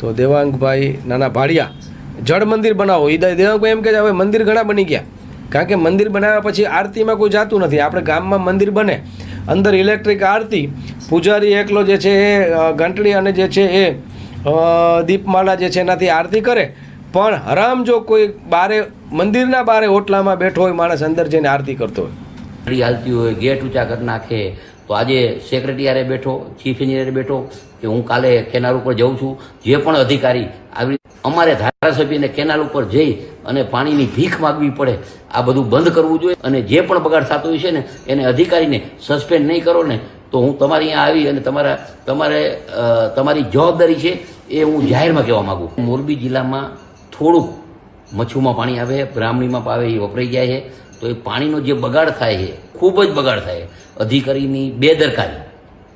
તો દેવાંગભાઈ નાના ભાડિયા, જળ મંદિર બનાવો. એ દેવાંગભાઈ એમ કે હવે મંદિર ઘણા બની ગયા. કારણ કે મંદિર બનાવ્યા પછી આરતીમાં કોઈ જાતું નથી. આપણે ગામમાં મંદિર બને, અંદર ઇલેક્ટ્રિક આરતી, પૂજારી એકલો જે છે એ ઘંટડી અને જે છે એ દીપમાળા જે છે એનાથી આરતી કરે. પણ હરામ જો કોઈ બારે, મંદિરના બારે ઓટલામાં બેઠો હોય, માણસ અંદર જઈને આરતી કરતો હોય. હાલતી હોય, ગેટ ઊંચા કરી નાખે તો આજે સેક્રેટરીયારે બેઠો, ચીફ એન્જિનિયર બેઠો કે હું કાલે કેનાલ ઉપર જઉં છું, જે પણ અધિકારી આવી અમારે ધારાસભ્યને કેનાલ ઉપર જઈ અને પાણીની ભીખ માગવી પડે, આ બધું બંધ કરવું જોઈએ અને જે પણ બગાડ થતો હોય છે ને, એને અધિકારીને સસ્પેન્ડ નહીં કરો ને, તો હું તમારી અહીંયા આવી અને તમારા, તમારે તમારી જવાબદારી છે એ હું જાહેરમાં કહેવા માંગુ મોરબી જિલ્લામાં થોડુંક મચ્છુમાં પાણી આવે, બ્રાહ્મણીમાં આવે એ વપરાઈ જાય છે. તો એ પાણીનો જે બગાડ થાય છે, ખૂબ જ બગાડ થાય અધિકારીની બેદરકારી.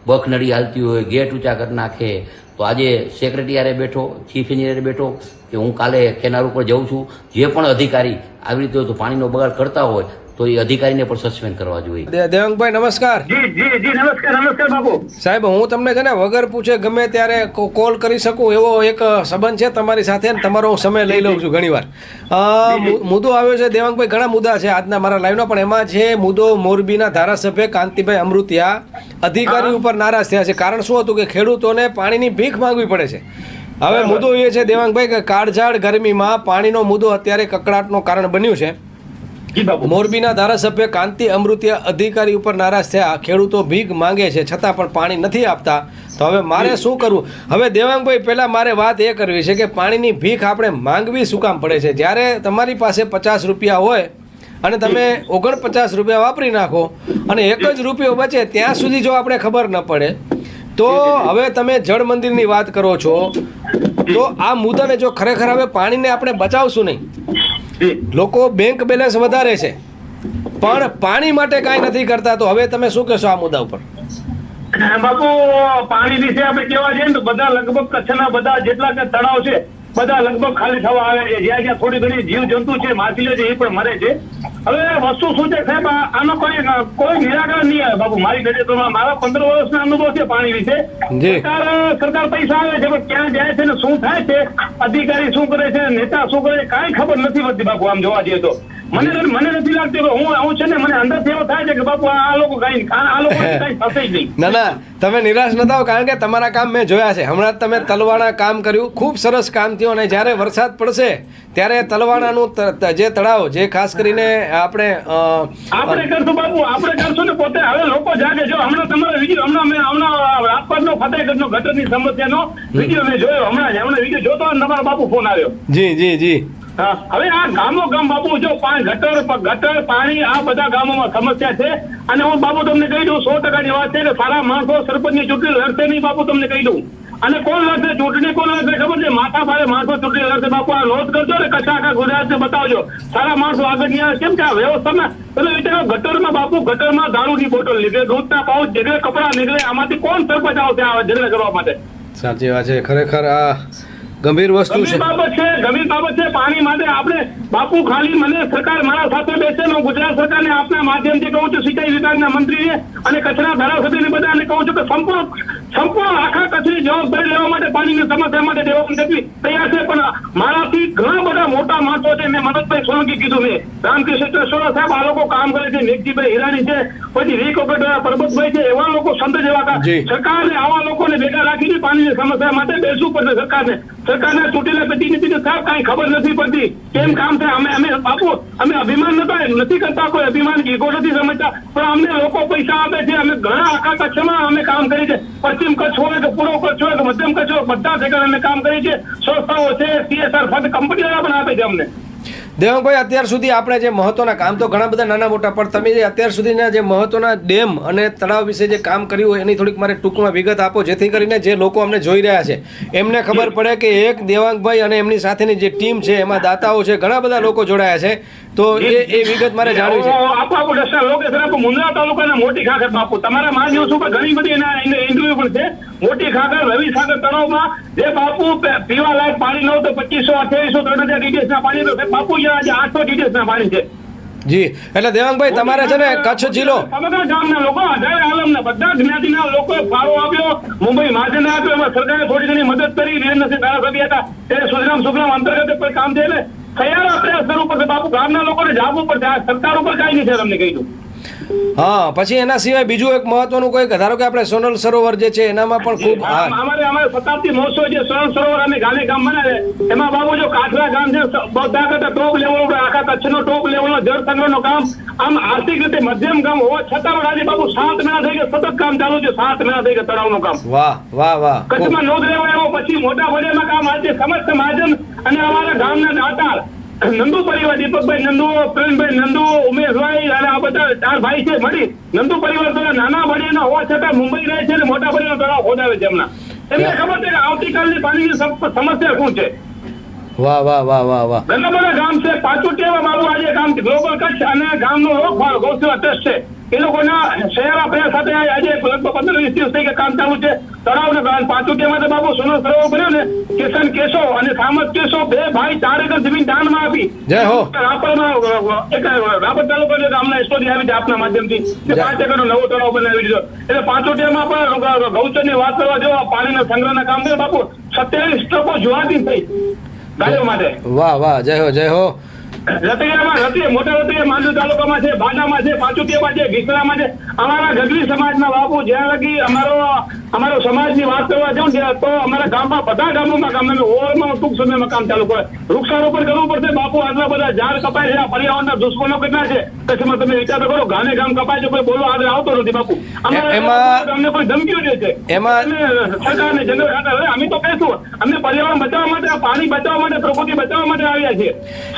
બખનડી હાલતી હોય, ગેટ ઊંચા કરી નાખે. તો આજે સેક્રેટરીયારે બેઠો, ચીફ એન્જિનિયર બેઠો કે હું કાલે કેનાર ઉપર જઉં છું. જે પણ અધિકારી આવી રીતે તો પાણીનો બગાડ કરતા હોય તો એ અધિકારીને પણ સસ્પેન્ડ કરવા જોઈએ. દેવાંગભાઈ નમસ્કાર. જી જી જી નમસ્કાર નમસ્કાર બાપુ સાહેબ હું તમને છે ને વગર પૂછે ગમે ત્યારે કો- કોલ કરી શકું એવો એક સંબંધ છે તમારી સાથે ને તમારો હું સમય લઈ લઉં છું ઘણીવાર. વાર મુ- મુદ્દો આવ્યો છે દેવાંગભાઈ ઘણા મુદ્દા છે આજના મારા લાઈવનો પણ એમાં છે મુદ્દો મોરબીના ધારાસભ્ય કાંતિભાઈ અમૃતિયા અધિકારી ઉપર નારાજ થયા છે. કારણ શું હતું કે ખેડૂતોને પાણીની ભીખ માંગવી પડે છે. હવે મુદ્દો એ છે દેવાંગભાઈ કે કાળઝાળ ગરમીમાં પાણીનો મુદ્દો અત્યારે કકડાટનું કારણ બન્યું છે. મોરબીના ધારાસભ્ય કાંતિ અમૃતિયા અધિકારી ઉપર નારાજ થયા. ખેડૂતો ભીખ માંગે છે છતાં પણ પાણી નથી આપતા. તો હવે મારે શું કરવું? હવે દેવાંગભાઈ પહેલા મારે વાત એ કરવી છે કે પાણીની ભીખ આપણે માંગવી શું કામ પડે છે? જ્યારે તમારી પાસે પચાસ રૂપિયા હોય અને તમે ઓગણપચાસ રૂપિયા વાપરી નાખો અને એક જ રૂપિયો બચે ત્યાં સુધી જો આપણે ખબર ન પડે તો હવે તમે જળ મંદિરની વાત કરો છો તો આ મુદ્દાને જો ખરેખર હવે પાણીને આપણે બચાવશું નહીં. લોકો બેંક બેલેન્સ વધારે છે. પણ પાણી માટે કાંઈ નથી કરતા, તો હવે તમે શું કહેશો આ મુદ્દા ઉપર? બાપુ, પાણી વિશે આપણે કેવા જઈએ ને બધા લગભગ કચ્છના બધા જેટલા તળાવ છે બધા લગભગ ખાલી થવા આવે છે. જ્યાં જ્યાં થોડી ઘણી જીવ જંતુ છે માછલીઓ છે એ પણ મરે છે. હવે વસ્તુ શું છે સાહેબ? આનો કોઈ કોઈ નિરાકરણ નહીં આવે બાપુ. મારી નજર તો મારા પંદર વર્ષના અનુભવ છે પાણી વિશે. સરકાર સરકાર પૈસા આવે છે પણ ક્યાં જાય છે ને શું થાય છે? અધિકારી શું કરે છે? નેતા શું કરે છે? કાંઈ ખબર નથી પડતી બાપુ આમ જોવા જઈએ તો. મને મને નથી લાગતું કે હું હું છે ને મને અંદર એવો થાય છે કે બાપુ આ લોકો કઈ આ લોકો કઈ થશે જ નહીં. ના ના તમે નિરાશ ન થાઓ કારણ કે તમારા કામ મેં જોયા છે. હમણાં તમે તલવાણા કામ કર્યું. ખૂબ સરસ કામ થયું અને જ્યારે વરસાદ પડશે ત્યારે તલવાણાનું જે તળાવ જે ખાસ કરીને આપણે આપણે કરશું બાપુ આપણે કરશું ને પોતે. હવે લોકો જાગે જો હમણાં તમારે વીડિયો હમણાં મેં હમણાં રાજપાટનો ફતેહગઢનો ગટરની સમસ્યાનો વીડિયો મેં જોયો. હમણાં હમણાં વીડિયો જોતો અને તમારો બાપુ ફોન આવ્યો. જી જી જી. હવે આ ગામો ગામ બાપુ, જો ગટર ગટર, પાણી, આ બધા ગામોમાં સમસ્યા છે. અને હું બાપુ તમને કહી દઉં, સો ટકાની વાત છે કે સારા માણસો સરપંચની ચૂંટણી લડશે નહીં બાપુ, તમને કહી દઉં. અને કોણ લડશે? ચૂંટણી કોણ લડશે? ખબર છે? માથા ભારે માણસો ચૂંટણી લડશે બાપુ. આ નોંધ કરજો ને કચ્છ આખા ગુજરાતને બતાવજો. સારા માણસો આગળ આવે. કેમ કે આ વ્યવસ્થામાં પેલો વિચારો, ગટરમાં બાપુ, ગટરમાં દારૂની બોટલ નીકળે દૂધના પાઉચ નીકળે કપડા નીકળે, આમાંથી કોણ સરપંચ આવશે આ ઝઘડા કરવા માટે? સાચી વાત છે. ખરેખર આ ગંભીર વસ્તુ છે. ગંભીર બાબત છે ગંભીર બાબત છે. પાણી માટે આપણે બાપુ ખાલી મને સરકાર મારા સાથે બેસે હું ગુજરાત સરકારને આપના માધ્યમથી કહું છું સિંચાઈ વિભાગના મંત્રીને અને કચરા ધારાસભ્યને બધાને કહું છું કે સંપૂર્ણ સંપૂર્ણ આખા કચ્છની જવાબદારી લેવા માટે પાણીની સમસ્યા માટે દેવાન કરવી તૈયાર છે. પણ મારાથી ઘણા બધા મોટા માણસો છે મેં મનોજભાઈ સોલંકી કીધું મેં. રામકૃષ્ણ સોલા સાહેબ આ લોકો કામ કરે છે. મેઘજીભાઈ હિરાણી છે પછી વખત પરબતભાઈ છે એવા લોકો સંત જેવા. સરકારને આવા લોકોને ભેગા રાખીને પાણીની સમસ્યા માટે બેસવું પડશે સરકારને. સરકારના ચૂંટેલા પ્રતિનિધિને સાહેબ કાંઈ ખબર નથી પડતી. કેમ કામ થાય? અમે અમે અમે અભિમાન નતા નથી કરતા કોઈ અભિમાન, ઈગો નથી સમજતા. પણ અમને લોકો પૈસા આપે છે, અમે ઘણા આખા કચ્છમાં અમે કામ કરી છે પશ્ચિમ કચ્છ હોય કે પૂર્વ કચ્છ હોય કે મધ્યમ કચ્છ હોય, બધા જગ્યાએ અમે કામ કરી છે સંસ્થાઓ છે સીએસઆર ફંડ કંપનીઓ પણ આપે છે અમને. દેવાંગભાઈ, અત્યાર સુધી આપણે જે મહત્વના કામ, તો ઘણા બધા નાના મોટા, પણ તમે જે અત્યાર સુધીના જે મહત્વના ડેમ અને તળાવ વિશે જે કામ કર્યું હોય, એની થોડીક મારે ટૂંકમાં વિગત આપો, જેથી કરીને જે લોકો અમને જોઈ રહ્યા છે. એમને ખબર પડે કે એક દેવાંગભાઈ અને એમની સાથેની જે ટીમ છે, એમાં દાતાઓ છે, ઘણા બધા લોકો જોડાયા છે. તો એ એ વિગત મારે જાણવી છે. આપો આપો દર્શન લોકેશન આપો મુંદ્રા તાલુકાના મોટી ખાખર બાપુ. તમારા માધ્યમ પણ ઘણી બધી એના ઇન્ટરવ્યુ પણ છે. મોટી ખાખર રવિ સાગર તળાવમાં જે બાપુ પીવા લાયક પાણી ન તો પચીસો અઠ્યાવીસો ત્રણ હજાર ડીડીએસ ના પાણી તો બાપુ આજે આઠસો ડીડીએસ ના પાણી છે. જી. એટલે દેવાંગભાઈ તમારે છે ને કચ્છ જિલ્લો સમગ્ર ગામના લોકો અઢારે આલમના બધા જ્ઞાતિના લોકો ફાળો આપ્યો. મુંબઈ મહાજને આપ્યો. એમાં સરકારે થોડી ઘણી મદદ કરી. વીરેન્દ્રસિંહ ધારાસભ્ય હતા. એ સુજલામ સુફલામ અંતર્ગત કોઈ કામ છે. એટલે કરવું પડશે બાપુ ગામના લોકોને જાગવું પડશે આ સરકાર ઉપર કાંઈ નહીં છે તમને કહી દઉં હા પછી એના સિવાય બીજું એક મહત્વનું કોઈ ધારો કે આપણે સોનલ સરોવર જે છે એનામાં પણ ખૂબ અમારે અમારે શતાબ્દી મહોત્સવ જે સોનલ સરોવર અમે ગામે ગામ બનાવે એમાં બાબુ જો કાઠરા ગામ છે બધા કરતા ટોપ લેવલ ઉપર આખા કચ્છનો ટોપ લેવલનો જળ સંગ્રહનો કામ આમ આર્થિક રીતે મધ્યમ ગામ હોવા છતાં પણ આજે બાબુ સાત મહિના થઈ ગયા સતત કામ ચાલુ છે સાત મહિના થઈ ગયા તળાવનું કામ વાહ વાહ વાહ કચ્છમાં નોંધ લેવાય એવો પછી મોટા બજારમાં કામ આજે સમસ્ત મહાજન અને અમારા ગામના દાતાર નંદુ પરિવાર દીપકભાઈ નંદુ પ્રેમભાઈ નંદુ ઉમેશભાઈ અને આ બધા ચાર ભાઈ છે મળી. નંદુ પરિવાર થોડા નાના બળીના હોવા છતાં મુંબઈ રહે છે અને મોટા બળીનો તળાવ ખોદાવે છે એમના. એમને ખબર છે કે આવતીકાલની પાણીની સમ- સમસ્યા શું છે? વાહ વાહ વાહ વાહ વાહ. ઘણા બધા ગામ છે પાછું કેવા મારું આજે ગામ ગ્લોબલ કચ્છ અને ગામનો નો ગૌસેવા ટ્રસ્ટ છે. એ લોકોના શહેર આપણે સાથે આજે લગભગ પંદર વીસ દિવસ થઈ કામ ચાલુ છે. તળાવ ને કે માટે બાબુ સોનો સરોવર બન્યો ને કિશન કેશો અને સામત કેશો બે ભાઈ ચાર એકર જમીન દાનમાં આપી. જય હો. રાપરમાં એક રાપર તાલુકાની ગામના સ્ટોરી આવી છે આપના માધ્યમથી. કે. પાંચ એકરનો નવો તળાવ બનાવી દીધો. એટલે પાંચોટિયામાં પણ ગૌચરની વાત કરવા જેવા પાણી ના પાણીના સંગ્રહના કામ છે બાપુ સત્યાવીસ ટ્રકો જોવાતી થઈ ગાયો માટે. વાહ વાહ જય હો જય હો. રતિયામાં રતિયા, મોટા રતિયા માંડવી તાલુકામાં છે, ભાડામાં છે પાંચુટિયામાં છે વિસરામાં છે. અમારા ગઢવી સમાજના બાપુ જ્યાં લગી અમારો અમારો સમાજની વાત કરવા જાઉં ત્યાં તો અમારા ગામમાં બધા ગામોમાં કામ અમે ઓવરમાં ટૂંક સમયમાં કામ ચાલુ કરે. વૃક્ષારોપણ કરવું પડશે બાપુ આટલા બધા ઝાડ કપાય છે આ પર્યાવરણના દુશ્મનો કેટલા છે? કચ્છમાં તમે વિચાર કરો ગામે ગામ કપાય છે કોઈ બોલો આગળ આવતો નથી બાપુ. અમને કોઈ ધમકીઓ દે છે. એમાં- સરકારને જનરલ ખાતા અમે તો કહેશું અમે પર્યાવરણ બચાવવા માટે પાણી બચાવવા માટે પ્રકૃતિ બચાવવા માટે આવ્યા છીએ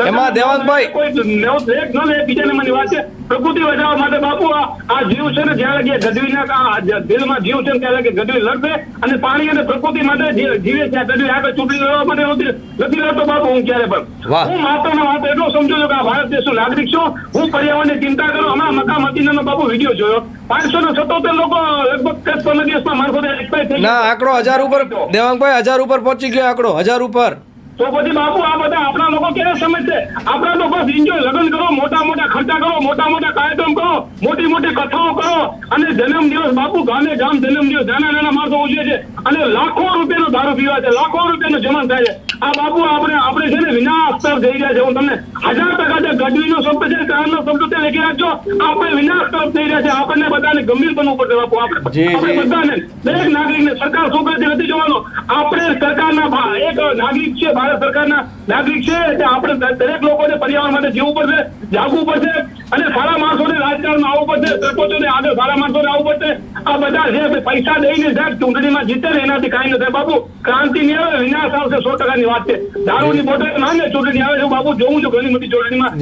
એમાં દેવાંગભાઈ- કોઈ નવો લેખ ન લે બીજાને મને વાત છે. પ્રકૃતિ બચાવવા માટે બાપુ આ જીવ છે ને જ્યાં લગી ગઢવીના દિલમાં જીવ છે ને ત્યાં લગી ગઢવી લડશે અને પાણી અને પ્રકૃતિ માટે જીવે છે ગઢવી આગળ ચૂંટણી લડવા માટે નથી નથી લડતો બાપુ હું ક્યારે પણ. હું માત્ર માત્ર એટલો સમજુ છું કે આ ભારત દેશનો નાગરિક છું. હું પર્યાવરણની ચિંતા કરું. હમણાં મકા મદીનાનો બાપુ વીડિયો જોયો. પાંચસો ને સત્તોતેર લોકો લગભગ દસ પંદર દિવસમાં મારફતે ના આંકડો હજાર ઉપર દેવાંગભાઈ હજાર ઉપર પહોંચી ગયો આંકડો હજાર ઉપર. તો પછી બાપુ, આ બધા આપણા લોકો ક્યારે સમજશે? આપણા બસ એન્જોય લગ્ન કરો, મોટા મોટા ખર્ચા કરો, મોટા મોટા કાર્યક્રમ કરો, મોટી મોટી કથાઓ કરો, અને જન્મ દિવસ બાપુ ગામે ગામ જન્મ દિવસ નાના નાના માણસો ઉજવે છે. અને લાખો રૂપિયાનો દારૂ પીવા છે, લાખો રૂપિયાનું જમણ થાય છે. આ બાપુ આપણે આપણે છે ને વિના અસ્તર થઈ રહ્યા છે. હું તમને હજાર ટકા જે ગઢવીનો શબ્દ છે કાનનો શબ્દ તે લખી રાખજો. આપણે વિના અસ્તર થઈ રહ્યા છે. આપણને બધાને ગંભીર બનવું પડશે બાપુ. આપણે આપણે બધાને દરેક નાગરિકને સરકાર શું કરે છે નથી જોવાનું આપણે સરકારના એક નાગરિક છે ભારત સરકારના નાગરિક છે એટલે આપણે દરેક લોકોને પર્યાવરણ માટે જીવવું પડશે જાગવું પડશે અને સારા માણસોને રાજકારણમાં આવવું પડશે સરપંચોને આગળ સારા માણસોને આવવું પડશે. આ બધા જે પૈસા દઈને સાહેબ ચૂંટણીમાં જીતે ને એનાથી કાંઈ નથી બાબુ ક્રાંતિ નહીં આવે વિનાશ આવશે સો ટકાની વાત છે. દારૂની બોટલ ના ને ચૂંટણી આવે છે. બાબુ જોઉં છું ઘણી બધી ચૂંટણીમાં.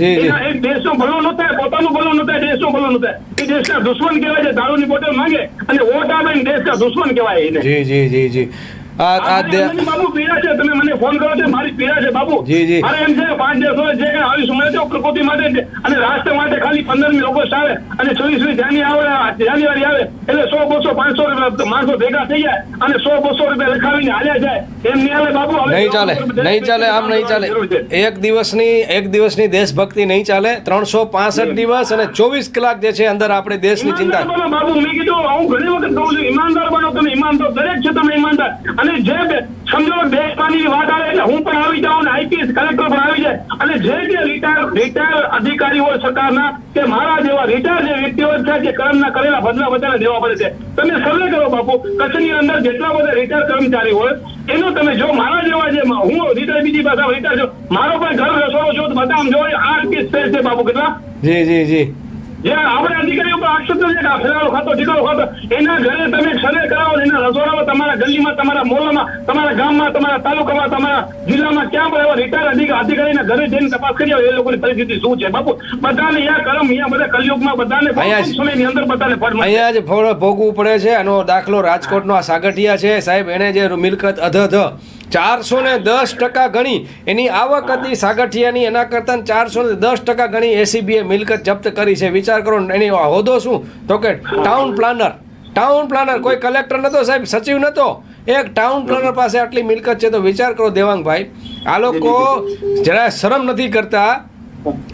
એક દેશનો ભલો ન થાય પોતાનું ભલો ન થાય દેશનો ભલો ન થાય. એ દેશના દુશ્મન કહેવાય છે. દારૂની બોટલ માંગે અને વોટ આવે ને દેશના દુશ્મન કહેવાય એને. જી જી જી જી. આ બાબુ પીડા છે તમે મને ફોન કરો છો મારી પીડા છે બાબુ. જી, જી. મારે એમ છે પાંચ દેશો જે કઈ આવીશું મને તો પ્રકૃતિ માટે અને રાષ્ટ્ર માટે ખાલી પંદરમી ઓગસ્ટ આવે અને છવ્વીસમી જાન્યુઆરી આવે જાન્યુઆરી આવે એટલે સો બસો પાંચસો રૂપિયા માણસો ભેગા થઈ જાય અને સો બસો રૂપિયા લખાવીને હાલ્યા જાય. એમ નહીં હાલે બાબુ? નહીં ચાલે નહીં ચાલે આમ નહીં ચાલે. એક દિવસની એક દિવસની દેશભક્તિ નહીં ચાલે ત્રણસો પાસઠ દિવસ અને ચોવીસ કલાક જે છે અંદર આપણે દેશની ચિંતા. બાબુ મેં કીધું હું ઘણી વખત કહું છું ઈમાનદાર બનો તમે ઈમાનદાર દરેક છે તમે ઈમાનદાર. અને જે સમજો બેસવાની વાત આવે એટલે હું પણ આવી જાઉં આઈપીએસ કલેક્ટર પણ આવી જાય. અને જે જે રિટાયર રિટાયર અધિકારીઓ સરકારના કે મારા જેવા રિટાયર જે વ્યક્તિઓ છે જે કરમના કરેલા બદલા બધાને દેવા પડે છે. તમે સર્વે કરો બાપુ, કચ્છની અંદર જેટલા બધા રિટાયર કર્મચારી હોય, એનો તમે જો મારા જેવા જે હું રિટાયર બીજી પાસે રિટાયર છું. મારો પણ ઘર રસોડો છું તો બધા આમ જો પીસ સ્પેસ છે બાપુ, કેટલા? જી જી, જે. આપણે અધિકારીઓ પર આક્ષેપ છે કે ખાતો ઠીકારો ખાતો. એના ઘરે તમે સર્વે કરાવો એના રસોડામાં તમારા ગલીમાં તમારા મોહલ્લામાં તમારા ગામમાં તમારા તાલુકામાં તમારા જિલ્લામાં ક્યાં પણ એવા રિટાયર અધિકારી અધિકારીના ઘરે જઈને તપાસ કરી આવે. એ લોકોની પરિસ્થિતિ શું છે? બાપુ બધાને યા કરમ અહીંયા બધા કલયુગમાં બધાને અહીંયા સમયની અંદર બધાને ફળ અહીંયા જ ફળ ભોગવું પડે છે. આનો દાખલો રાજકોટનો આ સાગઠિયા છે. સાહેબ એને જે મિલકત અધધ ચારસો ને દસ ટકા ગણી. એની આવક હતી સાગઠિયાની એના કરતાં ચારસો ને દસ ટકા ગણી એસીબીએ મિલકત જપ્ત કરી છે. વિચાર કરો એની હોદ્દો શું? તો કે ટાઉન પ્લાનર. ટાઉન પ્લાનર કોઈ કલેક્ટર નતો સાહેબ સચિવ નતો. એક ટાઉન પ્લાનર પાસે આટલી મિલકત છે તો વિચાર કરો દેવાંગભાઈ. આ લોકો જરા શરમ નથી કરતા.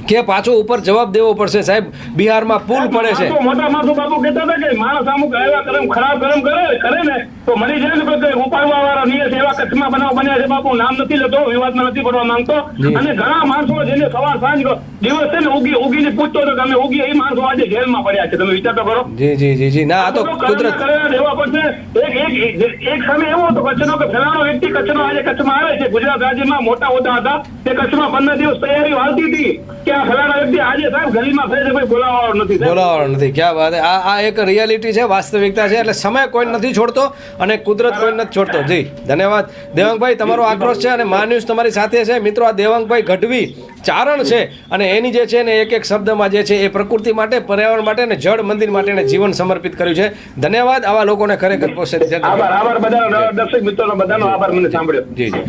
કે પાછો ઉપર જવાબ દેવો પડશે સાહેબ. બિહારમાં પુલ પડે છે. મોટા માણસો બાપુ કહેતા હતા કે માણસ અમુક એવા કરમ ખરાબ કરમ કરે કરે ને તો મરી જાય ને કોઈ ઉપાડવા વાળા છે એવા કચ્છમાં બનાવ બન્યા છે બાપુ. નામ નથી લેતો વિવાદમાં નથી પડવા માંગતો. અને ઘણા માણસો જેને સવાર સાંજ દિવસ છે ને ઉગી ઉગીને પૂછતો હતો કે અમે ઉગી એ માણસો આજે જેલમાં પડ્યા છે. તમે વિચાર તો કરો. જી જી જી જી. ના આ તો કુદરત દેવા પડશે. એક એક એક- એક સમય એવો હતો કચ્છનો કે ફલાણો વ્યક્તિ કચ્છનો આજે કચ્છમાં આવે છે. ગુજરાત રાજ્યમાં મોટા હોતા હતા. તે કચ્છમાં પંદર દિવસ તૈયારીઓ હાલતી હતી. કે આ ફલાણા વ્યક્તિ? આજે સાહેબ ગલીમાં ફરે છે કોઈ બોલાવવાનો નથી સાહેબ. નથી ક્યાં વાત આ આ એક રિયાલિટી છે વાસ્તવિકતા છે એટલે સમય કોઈ નથી છોડતો અને કુદરત કોઈ નથી છોડતો. જી ધન્યવાદ. દેવાંગભાઈ તમારો આક્રોશ છે અને મા ન્યૂઝ તમારી સાથે છે. મિત્રો આ દેવાંગભાઈ ગઢવી ચારણ છે અને એની જે છે ને એક એક શબ્દમાં જે છે એ પ્રકૃતિ માટે પર્યાવરણ માટે અને જળ મંદિર માટે એને જીવન સમર્પિત કર્યું છે. ધન્યવાદ. આવા લોકોને ખરેખર પ્રોત્સાહિત આભાર આભાર બધા દર્શક મિત્રોનો બધાનો આભાર મને સાંભળ્યો. જી જી.